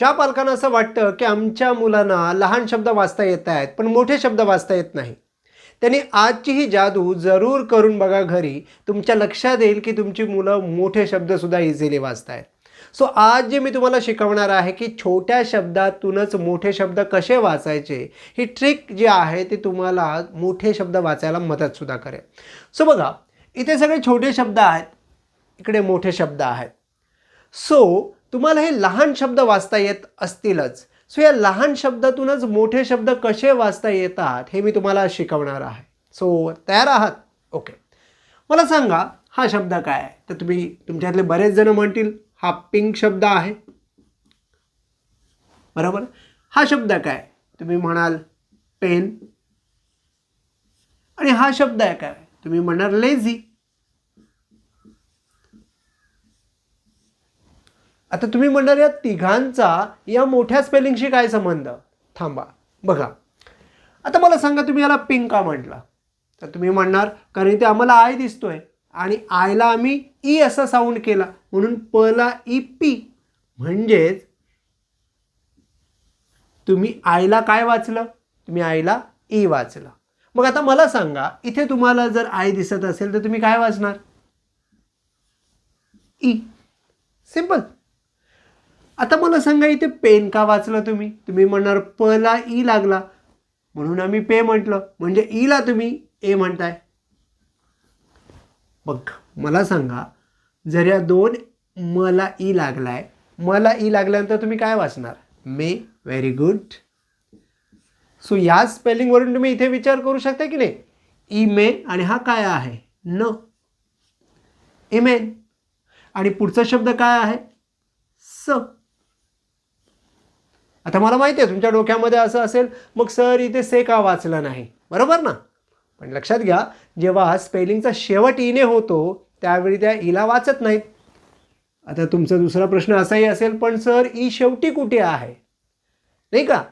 ज्या पालकांना असं वाटतं की आमच्या मुलांना लहान शब्द वाचता येत आहेत पण मोठे शब्द वाचता येत नाही. त्यांनी आजची ही जादू जरूर करून बघा घरी. तुमच्या लक्षात येईल की तुमची मुलं मोठे शब्दसुद्धा इझिली वाचतायत. सो आज जे मी तुम्हाला शिकवणार आहे की छोट्या शब्दातूनच मोठे शब्द कसे वाचायचे ही ट्रिक जी आहे ती तुम्हाला मोठे शब्द वाचायला मदतसुद्धा करेल. सो बघा इथे सगळे छोटे शब्द आहेत इकडे मोठे शब्द आहेत. सो तुम्हाला हे लहान शब्द वाचता येत असतीलच. सो या लहान शब्दातूनच मोठे शब्द कसे वाचता येतात हे मी तुम्हाला शिकवणार आहे. सो तयार आहात? ओके मला सांगा हा शब्द काय आहे? तर तुम्ही तुमच्यातले बरेच जण म्हणतील हा पिंक शब्द आहे. बरोबर? हा शब्द काय तुम्ही म्हणाल पेन आणि हा शब्द आहे? काय तुम्ही म्हणणार लेझी आता तुम्ही म्हणणार या तिघांचा या मोठ्या स्पेलिंगशी काय संबंध? थांबा बघा. आता मला सांगा तुम्ही याला पिंक का म्हटलं? तर तुम्ही म्हणणार कारण इथे आम्हाला आय दिसतोय आणि आयला आम्ही ई असा साऊंड केला म्हणून पला ई पी म्हणजेच तुम्ही आयला काय वाचलं? तुम्ही आयला ई e वाचलं. मग आता मला सांगा इथे तुम्हाला जर आय दिसत असेल तर तुम्ही काय वाचणार? ई सिंपल आता मला सांगा इथे पेन का वाचलं तुम्ही? तुम्ही म्हणणार प ला ई लागला. म्हणून आम्ही पे म्हटलं. म्हणजे ईला तुम्ही ए म्हणताय. बघ मला सांगा जर या दोन मला ई लागलाय मला ई लागल्यानंतर तुम्ही काय वाचणार? मे व्हेरी गुड. सो या स्पेलिंगवरून तुम्ही इथे विचार करू शकता की नाही? ई मे आणि हा काय आहे? न. इमेन आणि पुढचा शब्द काय आहे? स. आता मला माहिती आहे तुमच्या डोक्यामध्ये असं असेल मग सर इथे से का वाचलं नाही. बरोबर ना? पण लक्षात घ्या जेव्हा स्पेलिंगचा शेवट इने होतो त्यावेळी त्या इला वाचत नाहीत. आता तुमचा दुसरा प्रश्न असाही असेल पण सर ई शेवटी कुठे आहे? नाही का?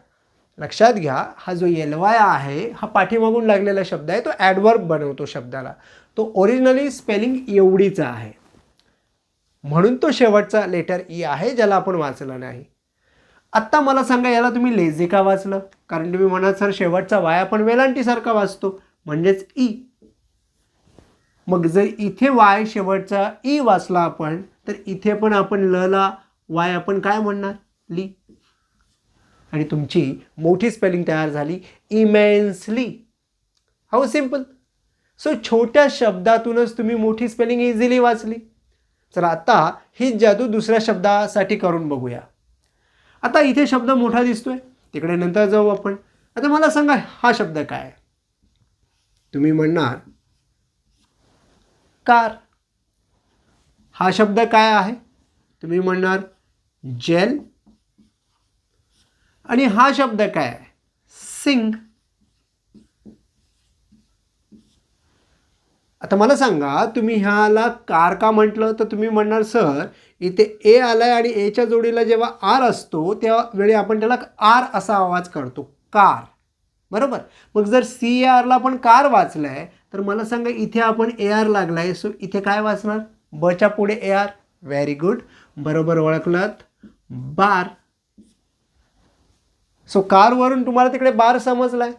लक्षात घ्या हा जो येलवाय आहे हा पाठीमागून लागलेला शब्द आहे तो ॲडवर्ब बनवतो शब्दाला. तो ओरिजिनली स्पेलिंग एवढीचा आहे. म्हणून तो शेवटचा लेटर ई e आहे ज्याला आपण वाचलं नाही. आत्ता मला सांगा याला तुम्ही लेझी का वाचलं? कारण तुम्ही म्हणाल सर शेवटचा वाय आपण वेलांटीसारखा वाचतो. म्हणजेच ई. मग जर इथे वाय शेवटचा ई वाचला आपण तर इथे पण आपण ल ला वाय आपण काय म्हणणार? ली. आणि तुमची मोठी स्पेलिंग तयार झाली इमेन्सली हाऊ सिंपल सो छोट्या शब्दातूनच तुम्ही मोठी स्पेलिंग इझिली वाचली. चला आता ही जादू दुसऱ्या शब्दासाठी करून बघूया. आता इथे शब्द मोठा दिसतोय. तिकडे नंतर जाऊ आपण. आता मला सांगा हा शब्द काय आहे? तुम्ही म्हणणार कार. हा शब्द काय आहे? तुम्ही म्हणणार जेल. आणि हा शब्द काय आहे? सिंग. आता मला सांगा तुम्ही ह्याला कार का म्हटलं? तर तुम्ही म्हणणार सर इथे ए आलाय आणि एच्या जोडीला जेव्हा आर असतो त्यावेळी आपण त्याला आर असा आवाज करतो कार. बरोबर? मग जर सी ए आरला आपण कार वाचलंय तर मला सांगा इथे आपण ए आर लागलाय सो इथे काय वाचणार? बच्या पुढे ए आर. व्हेरी गुड बरोबर ओळखलात. बार. सो कारवरून तुम्हाला तिकडे बार समजलाय.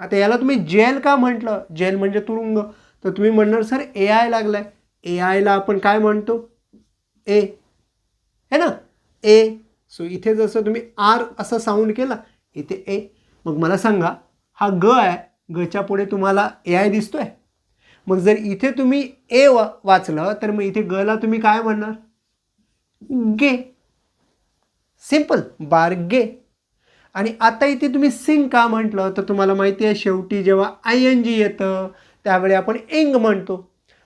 आता याला तुम्ही जेल का म्हटलं? जेल म्हणजे तुरुंग. तर तुम्ही म्हणणार सर ए आय लागलाय. ए आयला आपण काय म्हणतो? ए है ना? ए सो इथे जसं तुम्ही आर असा साऊंड केला इथे ए मग मला सांगा हा ग आहे गच्या पुढे तुम्हाला ए आय दिसतोय. मग जर इथे तुम्ही ए वा वाचलं तर मग इथे गला तुम्ही काय म्हणणार? गे सिंपल बार गे आणि आता इथे तुम्ही सिंग का म्हटलं तर तुम्हाला माहिती आहे शेवटी जेव्हा आय एन जी येतं त्यावेळी आपण इंग म्हणतो.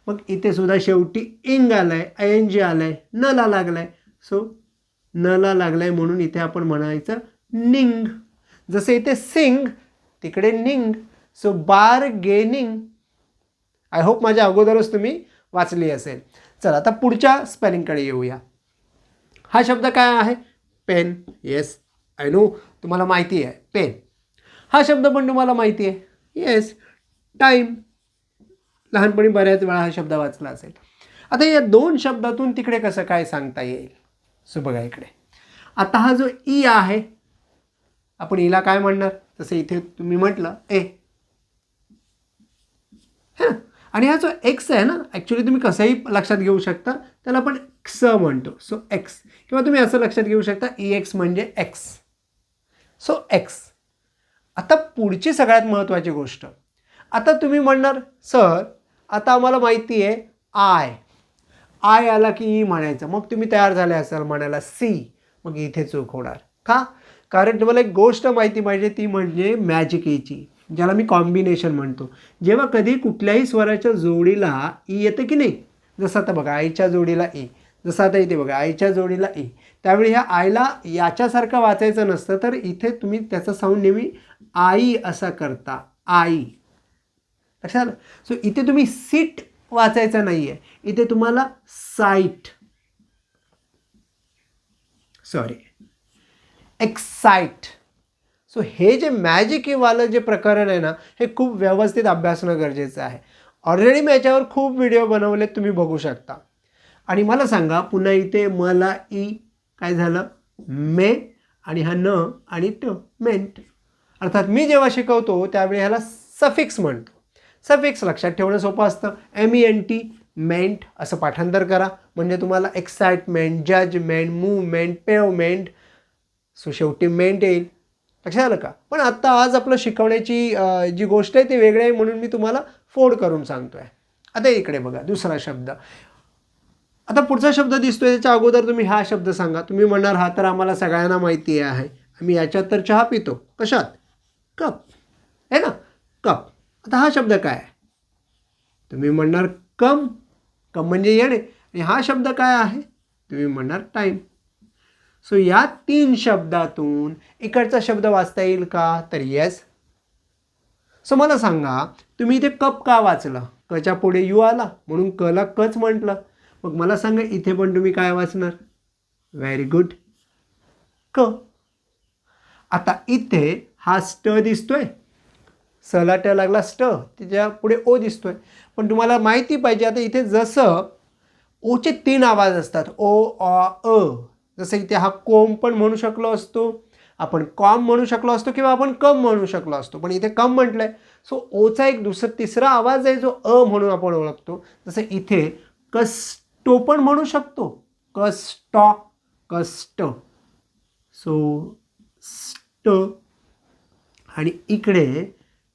मग इथे सुद्धा शेवटी इंग आलाय आय एन जी आलाय न ला लागलाय. सो न ला लागलाय म्हणून इथे आपण म्हणायचं निंग. जसे इथे सिंग तिकडे निंग. So bargaining I hope माझ्या अगोदरच तुम्ही वाचली असेल. चला आता पुढच्या स्पेलिंगकडे येऊया. हा शब्द काय आहे? पेन. येस आय नो तुम्हाला माहिती आहे पेन. हा शब्द पण तुम्हाला माहिती आहे. येस टाईम लहानपणी बऱ्याच वेळा हा शब्द वाचला असेल. आता या दोन शब्दातून तिकडे कसं काय सांगता येईल? सो बघा इकडे. आता हा जो ई आहे आपण ईला काय म्हणणार? जसं इथे तुम्ही म्हटलं ए. है. आणि हा जो एक्स आहे ना ॲक्च्युली तुम्ही कसंही लक्षात घेऊ शकता त्याला आपण एक्स म्हणतो. So X. किंवा तुम्ही असं लक्षात घेऊ शकता ई एक्स म्हणजे एक्स. So X. आता पुढची सगळ्यात महत्त्वाची गोष्ट. आता तुम्ही म्हणणार सर आता आम्हाला माहिती आहे आय आय आला की ई म्हणायचं. मग तुम्ही तयार झाले असाल म्हणायला सी मग इथे चूक होणार. का? कारण तुम्हाला एक गोष्ट माहिती पाहिजे ती म्हणजे मॅजिक ईची e ज्याला मी कॉम्बिनेशन म्हणतो. जेव्हा कधी कुठल्याही स्वराच्या जोडीला ई येतं की नाही? जसं आता बघा आईच्या जोडीला ई जसं आता इथे बघा आईच्या जोडीला ई त्यावेळी ह्या आईला याच्यासारखं वाचायचं नसतं तर इथे तुम्ही त्याचा साऊंड नेहमी आई असा करता. आई लक्षात आलं? सो इथे तुम्ही सीट वाचायचं नाही आहे इथे तुम्हाला साईट सॉरी एक्साईट सो हे जे मॅजिक वालं जे प्रकरण आहे ना हे खूप व्यवस्थित अभ्यासणं गरजेचं आहे. ऑलरेडी मी याच्यावर खूप व्हिडिओ बनवलेत तुम्ही बघू शकता. आणि मला सांगा पुन्हा इथे मला ई काय झालं? मे आणि हा न आणि ट मेंट अर्थात मी जेव्हा शिकवतो त्यावेळी ह्याला सफिक्स म्हणतो. सफिक्स लक्षात ठेवणं सोपं असतं. M E N T ment असं पाठांतर करा. म्हणजे तुम्हाला excitement judgement movement pavement so शेवटी मेंट येईल. लक्षात आलं का? पण आत्ता आज आपलं शिकवण्याची जी गोष्ट आहे ती वेगळी आहे म्हणून मी तुम्हाला फोड करून सांगतो आहे आता इकडे बघा दुसरा शब्द. आता पुढचा शब्द दिसतोय त्याच्या अगोदर तुम्ही हा शब्द सांगा. तुम्ही म्हणणार हा तर आम्हाला सगळ्यांना माहिती आहे. आम्ही याच्यात तर चहा पितो. कशात? कप. आहे ना? कप. आता हा शब्द काय आहे? तुम्ही म्हणणार कम कम म्हणजे येणे. आणि हा शब्द काय आहे? तुम्ही म्हणणार टाईम सो या तीन शब्दातून इकडचा शब्द वाचता येईल का? तर येस सो मला सांगा तुम्ही इथे कप का वाचलं? कच्या पुढे यू आला म्हणून कला कच म्हटलं. मग मला सांगा इथे पण तुम्ही काय वाचणार? व्हेरी गुड क. आता इथे हा स्ट दिसतोय. सलाट्या लागला स्ट त्याच्या पुढे ओ दिसतोय. पण तुम्हाला माहिती पाहिजे आता इथे जसं ओचे तीन आवाज असतात. ओ अ अ. जसं इथे हा कोम पण म्हणू शकलो असतो आपण कॉम म्हणू शकलो असतो किंवा आपण कम म्हणू शकलो असतो. पण इथे कम म्हटलं आहे सो ओचा एक दुसरा तिसरा आवाज आहे जो अ म्हणून आपण ओळखतो. जसं इथे कस्टो पण म्हणू शकतो. कस्टॉ कस्ट सो स्ट. आणि इकडे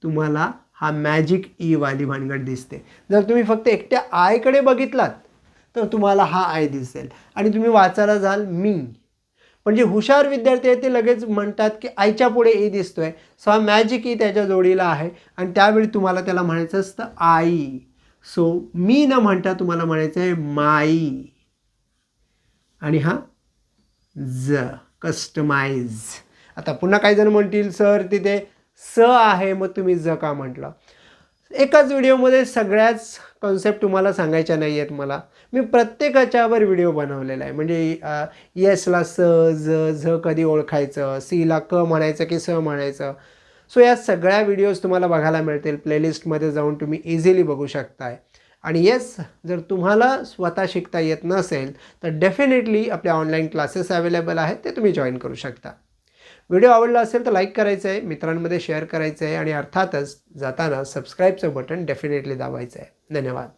तुम्हाला हा मॅजिक ई वाली भानगड दिसते. जर तुम्ही फक्त एकट्या आयकडे बघितलात तर तुम्हाला हा आय दिसेल. आणि तुम्ही वाचायला जाल मी. पण जे हुशार विद्यार्थी आहेत ते लगेच म्हणतात की आईच्या पुढे ए दिसतोय. सो हा मॅजिक ई e त्याच्या जोडीला आहे. आणि त्यावेळी तुम्हाला त्याला म्हणायचं असतं आई. सो मी न म्हणता तुम्हाला म्हणायचं आहे माई. आणि हा ज कस्टमाइज आता पुन्हा काही जण म्हणतील सर तिथे स आहे मग तुम्ही ज का म्हटलं. एकाच व्हिडिओमध्ये सगळ्याच कॉन्सेप्ट तुम्हाला सांगायच्या नाही आहेत मला. मी प्रत्येकाच्यावर व्हिडिओ बनवलेला आहे. म्हणजे येसला स ज झ कधी ओळखायचं सीला क म्हणायचं की स म्हणायचं. सो या सगळ्या व्हिडिओज तुम्हाला बघायला मिळतील. प्लेलिस्टमध्ये जाऊन तुम्ही इझिली बघू शकताय. आणि येस जर तुम्हाला स्वतः शिकता येत नसेल तर डेफिनेटली आपल्या ऑनलाईन क्लासेस अवेलेबल आहेत ते तुम्ही जॉईन करू शकता. व्हिडिओ आवडला असेल तर लाईक करायचं आहे मित्रांमध्ये शेअर करायचं आहे आणि अर्थातच जाताना सबस्क्राईबचं बटन डेफिनेटली दाबायचं आहे. धन्यवाद.